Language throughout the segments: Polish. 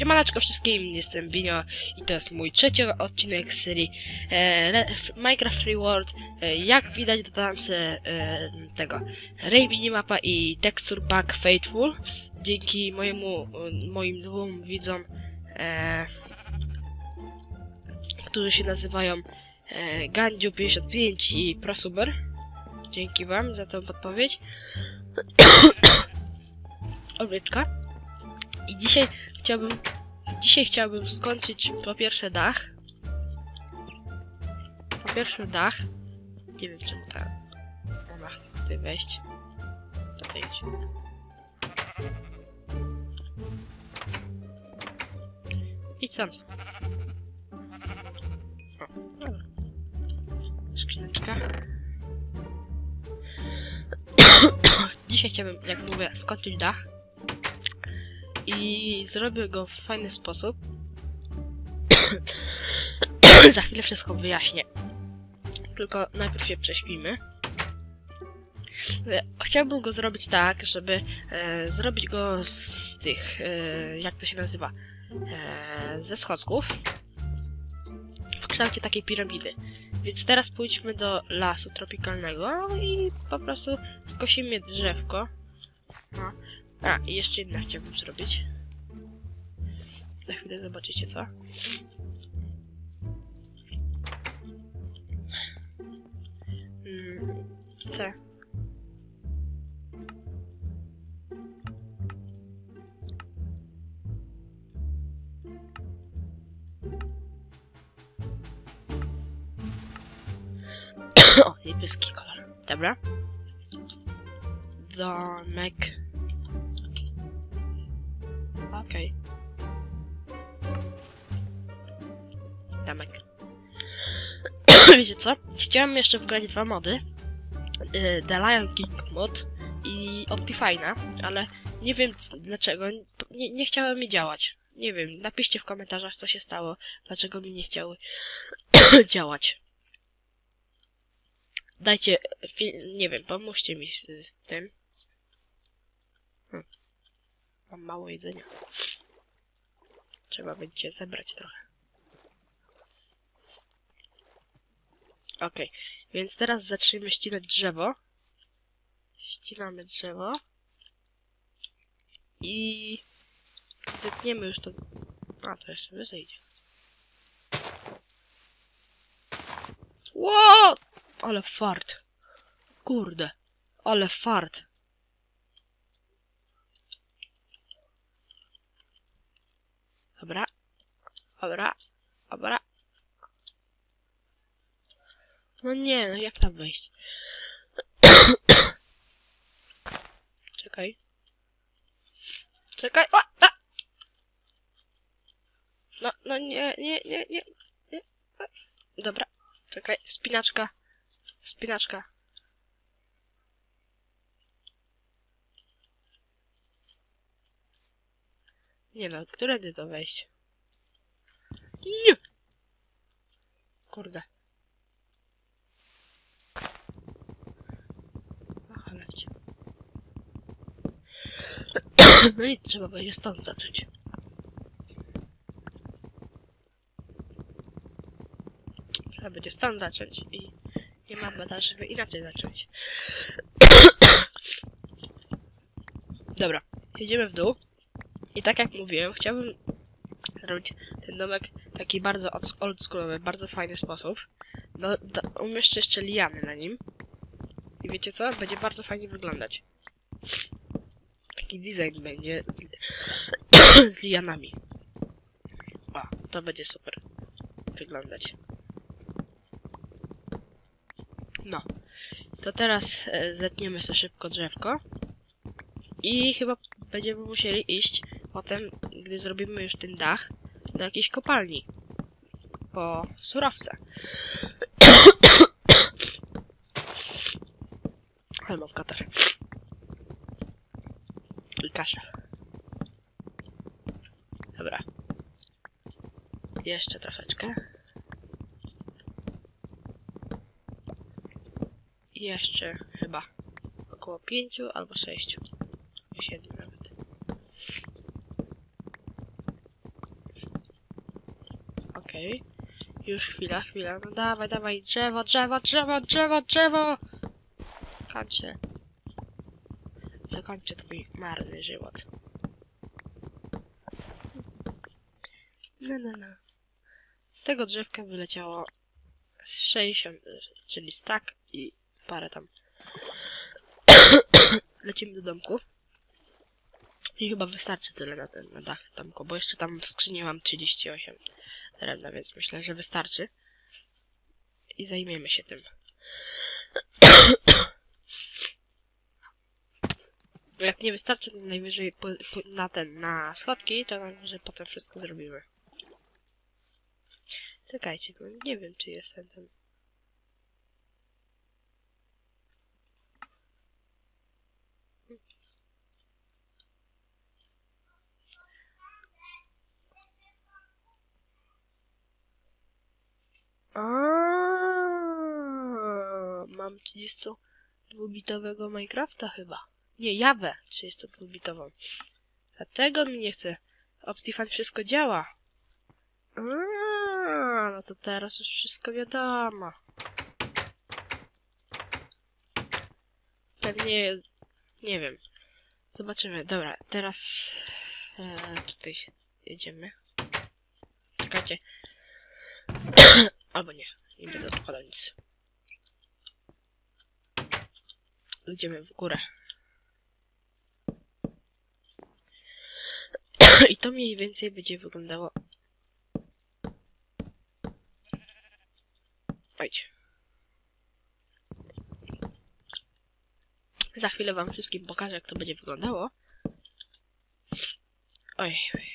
Siemaneczko wszystkim, jestem Binio i to jest mój trzeci odcinek z serii e, Minecraft Free World. E, jak widać dodałem sobie e, tego Ray Minimapa i Texture Pack Faithful dzięki mojemu, e, moim dwóm widzom, e, którzy się nazywają e, Gandziu55 i Prosuber. Dzięki wam za tą podpowiedź. Obryczka. I dzisiaj chciałbym Dzisiaj chciałbym skończyć po pierwsze dach. Po pierwsze dach. Nie wiem czemu ta ona chce tutaj wejść. Tutaj idź. Idź stąd. Skrzyneczka. Dzisiaj chciałbym, jak mówię, skończyć dach i zrobię go w fajny sposób. Za chwilę wszystko wyjaśnię. Tylko najpierw się prześpimy. E, Chciałbym go zrobić tak, żeby e, zrobić go z tych, e, jak to się nazywa, e, ze schodków w kształcie takiej piramidy. Więc teraz pójdźmy do lasu tropikalnego i po prostu skosimy drzewko. No. A, i jeszcze inne chciałbym zrobić. Za chwilę zobaczycie co. Mm, C. o, niebieski kolor. Dobra. Domek. Okej. Damek. Wiecie co? Chciałem jeszcze wgrać dwa mody. Y, The Lion King mod i Optifine'a, ale nie wiem dlaczego. Nie, nie chciały mi działać. Nie wiem, napiszcie w komentarzach co się stało, dlaczego mi nie chciały działać. Dajcie, nie wiem, pomóżcie mi z, z tym. Hm. Mam mało jedzenia. Trzeba będzie zebrać trochę. Okej, więc teraz zaczniemy ścinać drzewo. Ścinamy drzewo. I zetniemy już to... A, to jeszcze wyżej idzie. Ale fart. Kurde. Ale fart. Dobra. Dobra. Dobra. No nie, no jak tam wejść? Czekaj. Czekaj. O! A! No, no nie, nie, nie, nie, nie. Dobra. Czekaj, spinaczka. Spinaczka. Nie no, którędy to wejść? Kurde. No i trzeba będzie stąd zacząć. Trzeba będzie stąd zacząć i nie ma bada, żeby inaczej zacząć. Dobra, jedziemy w dół. I tak jak mówiłem, chciałbym zrobić ten domek taki bardzo oldschoolowy, bardzo fajny sposób. Do, umieszczę jeszcze liany na nim. I wiecie co? Będzie bardzo fajnie wyglądać. Taki design będzie z, z lianami. O, to będzie super wyglądać. No. To teraz e, zetniemy sobie szybko drzewko. I chyba będziemy musieli iść potem, gdy zrobimy już ten dach, do jakiejś kopalni. Po surowce. Ale mam katar. I kaszel. Dobra. Jeszcze troszeczkę. Jeszcze chyba około pięciu albo sześciu. Siedmiu nawet. Okej. Już chwila, chwila. No dawaj, dawaj. Drzewo, drzewo, drzewo, drzewo, drzewo! Kończę. Zakończę twój marny żywot. No, no, no. Z tego drzewka wyleciało 60, czyli stak i parę tam. Lecimy do domku. I chyba wystarczy tyle na ten na dach domku, bo jeszcze tam w skrzyni mam 38 drewna, więc myślę, że wystarczy. I zajmiemy się tym. Jak nie wystarczy, to najwyżej po, po, na ten, na schodki, to najwyżej potem wszystko zrobimy. Czekajcie, no nie wiem, czy jest ten... mam 32-bitowego Minecrafta chyba. Nie, Jawę 32-bitową. Dlatego mi nie chce. Optifine wszystko działa. Aaaa, no to teraz już wszystko wiadomo. Pewnie, nie wiem. Zobaczymy. Dobra, teraz e, tutaj jedziemy. Czekajcie. Albo nie, nie będę odkładał nic. Idziemy w górę. I to mniej więcej będzie wyglądało. Ojdź. Za chwilę wam wszystkim pokażę, jak to będzie wyglądało. Oj, oj,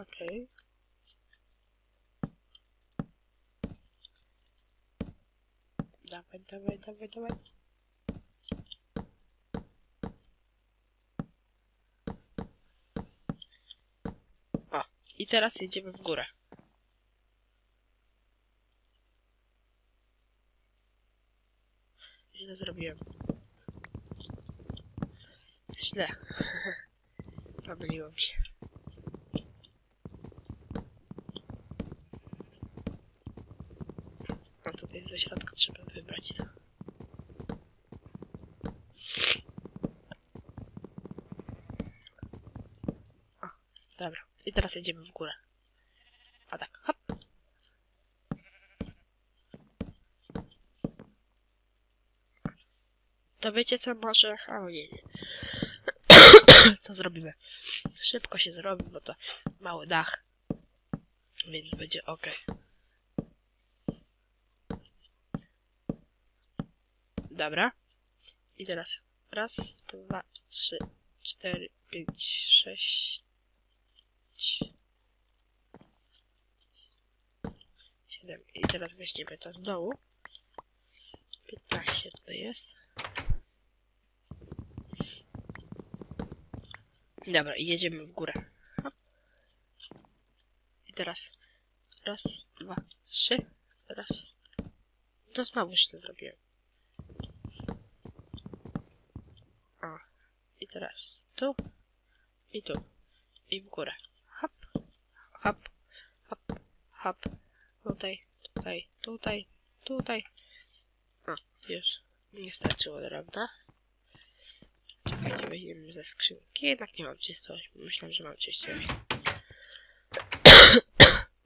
Okej. Dawaj, dawaj, dawaj. O, i teraz jedziemy w górę. Źle zrobiłem. Źle. Pomyliłem się. A tutaj ze środka trzeba wybrać. O, dobra. I teraz jedziemy w górę. A tak, hop. To wiecie co, może... A nie, nie. to zrobimy. Szybko się zrobi, bo to mały dach. Więc będzie ok. Dobra. I teraz raz, dwa, trzy, cztery, pięć, sześć, siedem. I teraz weźmiemy to z dołu. 15 tutaj jest. Dobra, jedziemy w górę. I teraz raz, dwa, trzy, raz. To znowu źle zrobiłem. O, i teraz tu, i tu, i w górę. Hop, hop, hop, hop. Tutaj, tutaj, tutaj, tutaj. O, już nie starczyło drewna. Czekajcie, weźmiemy ze skrzynki. Jednak nie mam 38. Myślałem, że mam 38.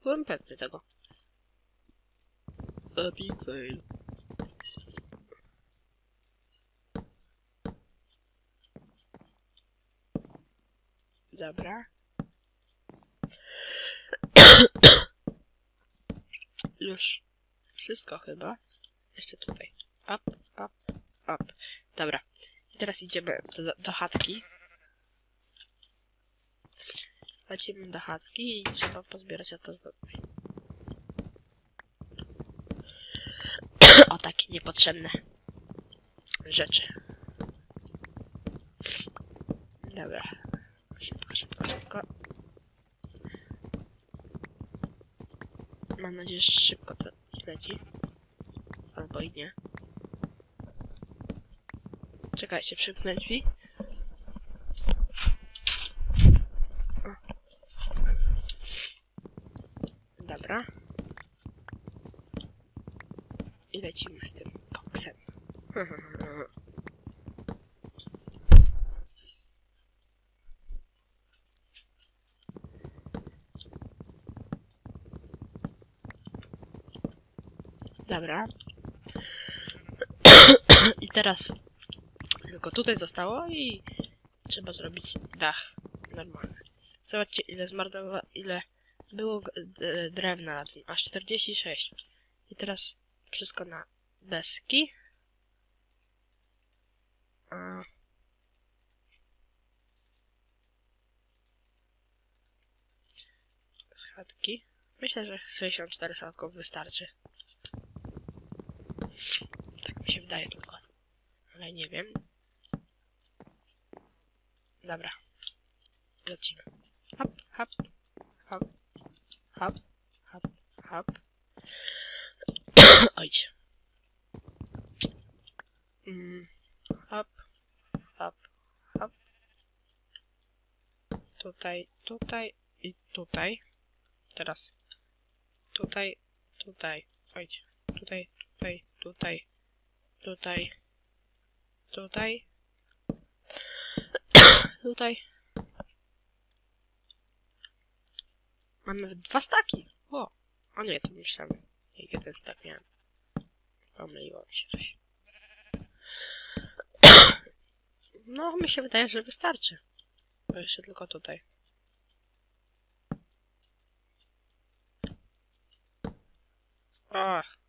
Byłem pewny tego. Epic fail. Dobra. Już wszystko chyba. Jeszcze tutaj. Up, up, up. Dobra. I teraz idziemy do, do chatki. Lecimy do chatki i trzeba pozbierać o to. o takie niepotrzebne rzeczy. Dobra. Mam nadzieję, że szybko to zleci. Albo i nie. Czekajcie, przymknę drzwi. O. Dobra. I lecimy z Dobra. I teraz tylko tutaj zostało i trzeba zrobić dach normalny. Zobaczcie ile zmarnowa... ile było d- drewna na tym. Aż 46. I teraz wszystko na deski. A... Schadki. Myślę, że 64 sadków wystarczy. Się wydaje tylko. Ale nie wiem. Dobra. Lecimy. Hop, hop, hop, hop, hop, hop. Ojdź. Mm, hop, hop, hop. Tutaj, tutaj i tutaj. Teraz. Tutaj, tutaj. Ojdź. Tutaj, tutaj, tutaj, tutaj, tutaj, tutaj. Mamy dwa staki. O, a nie, to myślałem. Jeden stak miałem. Pomyliło mi się coś. No, mi się wydaje, że wystarczy. Bo jeszcze tylko tutaj. O, a, czekaj,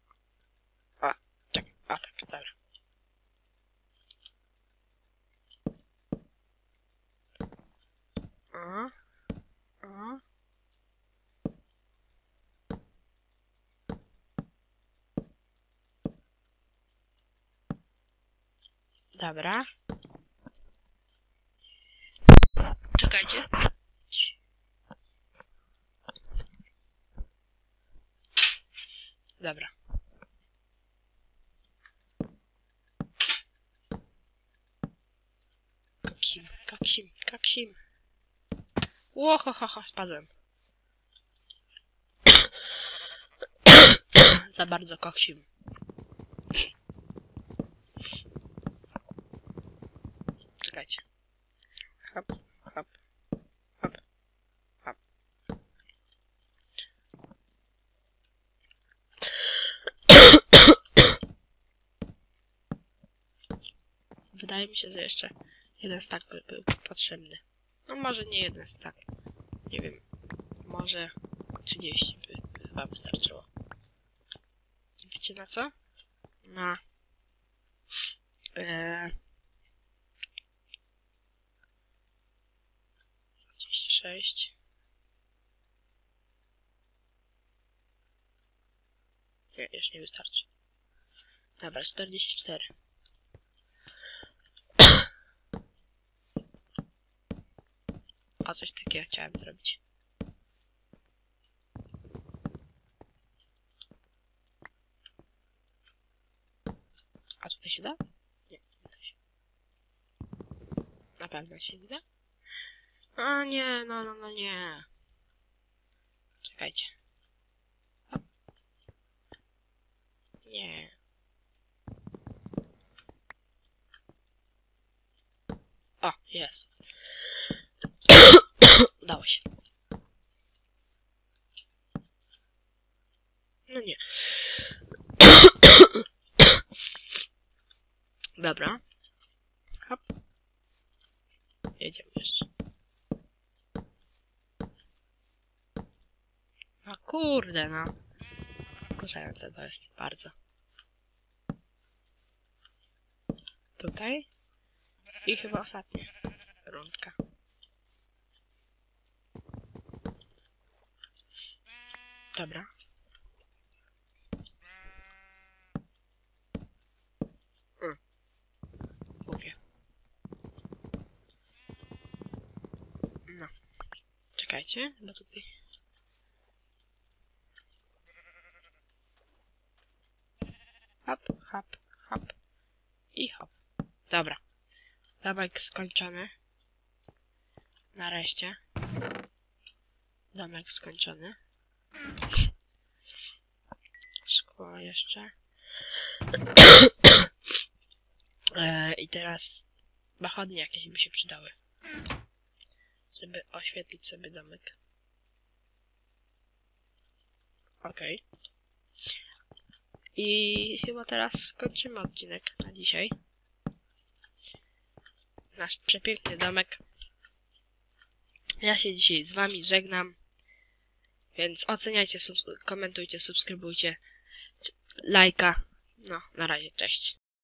a tak. A, a. Dobra. Czekajcie. Dobra. Kaksim, kaksim, kaksim. Łohohoho, spadłem. Za bardzo koksim. Czekajcie. Hop, hop, hop, hop. Wydaje mi się, że jeszcze jeden stack by był potrzebny. No może nie jeden stack. Nie wiem. Może 30 by chyba wystarczyło. Wiecie na co? Na... Eee... 36. Nie, już nie wystarczy. Dobra, 44. A coś takiego chciałem zrobić. A tutaj się da? Nie, nie da się. Na pewno się nie da? A nie, no, no, no nie. Czekajcie. Hop. Nie. O, jest. Udało się. No nie. Dobra. Hop. Jedziemy jeszcze. No kurde, no. Kurzające to jest bardzo. Tutaj. I chyba ostatnia rundka. Dobra. Mm. Głupie. No. Czekajcie, bo tutaj... Hop, hop, hop. I hop. Dobra. Domek skończony. Nareszcie. Domek skończony. Szkło jeszcze. e, I teraz pochodnie jakieś by się przydały. Żeby oświetlić sobie domek. Okej. I chyba teraz kończymy odcinek na dzisiaj. Nasz przepiękny domek. Ja się dzisiaj z wami żegnam. Więc oceniajcie, subs- komentujcie, subskrybujcie. Lajka. No, na razie, cześć.